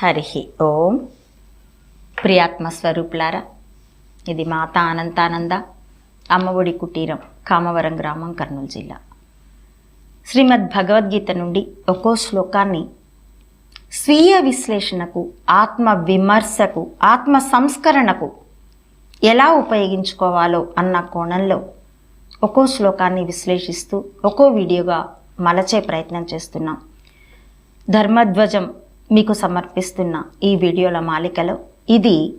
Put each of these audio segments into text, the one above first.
హరి ఓం. ప్రియాత్మస్వరూపులారా ఇది మాత అనంతానంద అమ్మఒడి కుటీరం కామవరం గ్రామం కర్నూలు జిల్లా. శ్రీమద్ భగవద్గీత నుండి ఒక్కో శ్లోకాన్ని స్వీయ విశ్లేషణకు ఆత్మ విమర్శకు ఆత్మ సంస్కరణకు ఎలా ఉపయోగించుకోవాలో అన్న కోణంలో ఒక్కో శ్లోకాన్ని విశ్లేషిస్తూ ఒక్కో వీడియోగా మలచే ప్రయత్నం చేస్తున్నాం. ధర్మధ్వజం మీకు సమర్పిస్తున్న ఈ వీడియోల మాలికలో ఇది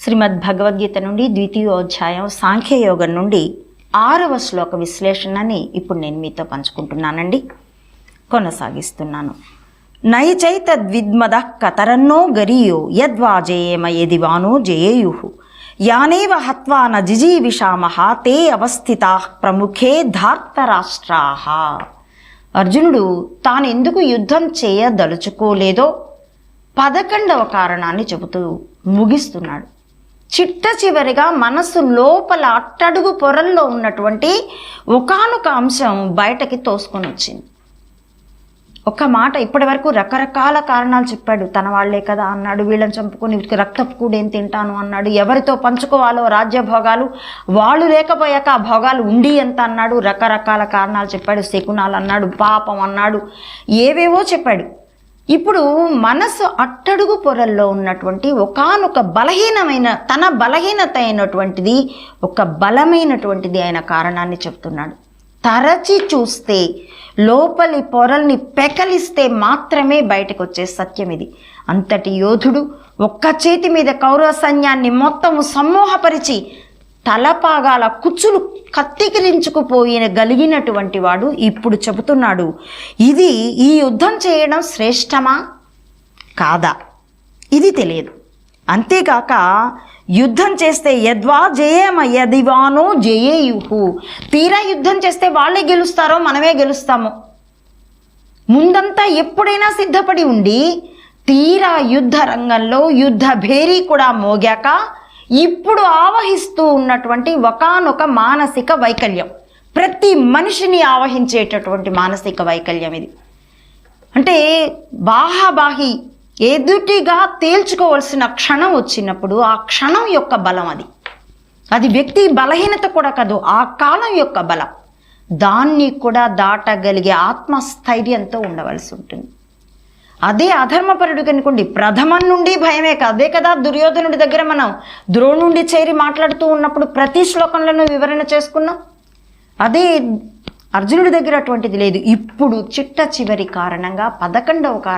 శ్రీమద్ భగవద్గీత నుండి ద్వితీయోధ్యాయం సాంఖ్యయోగం నుండి ఆరవ శ్లోక విశ్లేషణని ఇప్పుడు నేను మీతో పంచుకుంటున్నానండి. కొనసాగిస్తున్నాను. నైచైతద్విద్మద కతరన్నో గరీయో యద్వా జయేమ యదివానో జయేయు. యానేవ హత్వా న జిజీవిషామహ తే అవస్థితా ప్రముఖే ధార్తరాష్ట్రా. అర్జునుడు తానెందుకు యుద్ధం చేయదలుచుకోలేదో పదకొండవ కారణాన్ని చెబుతూ ముగిస్తున్నాడు. చిట్ట చివరిగా మనసు లోపల అట్టడుగు పొరల్లో ఉన్నటువంటి ఒకనొక అంశం బయటకి తోసుకొని వచ్చింది ఒక్క మాట ఇప్పటి వరకు రకరకాల కారణాలు చెప్పాడు. తన వాళ్ళే కదా అన్నాడు. వీళ్ళని చంపుకొని రక్తపు కూడేం తింటాను అన్నాడు. ఎవరితో పంచుకోవాలో రాజ్య భోగాలు వాళ్ళు లేకపోయాక ఆ భోగాలు ఉండి ఎంత అన్నాడు. రకరకాల కారణాలు చెప్పాడు. శకునాలు అన్నాడు. పాపం అన్నాడు. ఏవేవో చెప్పాడు. ఇప్పుడు మనసు అట్టడుగు పొరల్లో ఉన్నటువంటి ఒకానొక బలహీనమైన తన బలహీనత అయినటువంటిది ఒక బలమైనటువంటిది అయిన కారణాన్ని చెప్తున్నాడు. తరచి చూస్తే లోపలి పొరల్ని పెకలిస్తే మాత్రమే బయటకు వచ్చే సత్యం ఇది అంతటి యోధుడు ఒక్క చేతి మీద కౌరవ సైన్యాన్ని మొత్తము సమూహపరిచి తలపాగాల కుచ్చులు కత్తికిరించుకుపోయిన గలిగినటువంటి వాడు ఇప్పుడు చెబుతున్నాడు ఇది ఈ యుద్ధం చేయడం శ్రేష్టమా? కాదా? ఇది తెలియదు. అంతేకాక యుద్ధం చేస్తే యద్వా జయేమ యదివానో జయేయుహు తీరా యుద్ధం చేస్తే వాళ్ళే గెలుస్తారో మనమే గెలుస్తాము. ముందంతా ఎప్పుడైనా సిద్ధపడి ఉండి తీరా యుద్ధ రంగంలో యుద్ధ భేరీ కూడా మోగాక ఇప్పుడు ఆవహిస్తూ ఉన్నటువంటి ఒకానొక మానసిక వైకల్యం. ప్రతి మనిషిని ఆవహించేటటువంటి మానసిక వైకల్యం ఇది. అంటే బాహాబాహి ఎదుటిగా తేల్చుకోవలసిన క్షణం వచ్చినప్పుడు ఆ క్షణం యొక్క బలం అది. అది వ్యక్తి బలహీనత కూడా కాదు ఆ కాలం యొక్క బలం. దాన్ని కూడా దాటగలిగే ఆత్మస్థైర్యంతో ఉండవలసి ఉంటుంది. అదే అధర్మపరుడు కనుకోండి ప్రథమం నుండి భయమే అదే కదా దుర్యోధనుడి దగ్గర మనం ద్రోణుండి చేరి మాట్లాడుతూ ఉన్నప్పుడు ప్రతి శ్లోకంలోనూ వివరణ చేసుకున్నాం. అదే అర్జునుడి దగ్గర అటువంటిది లేదు. ఇప్పుడు చిట్ట చివరి కారణంగా పదకొండవ కారణం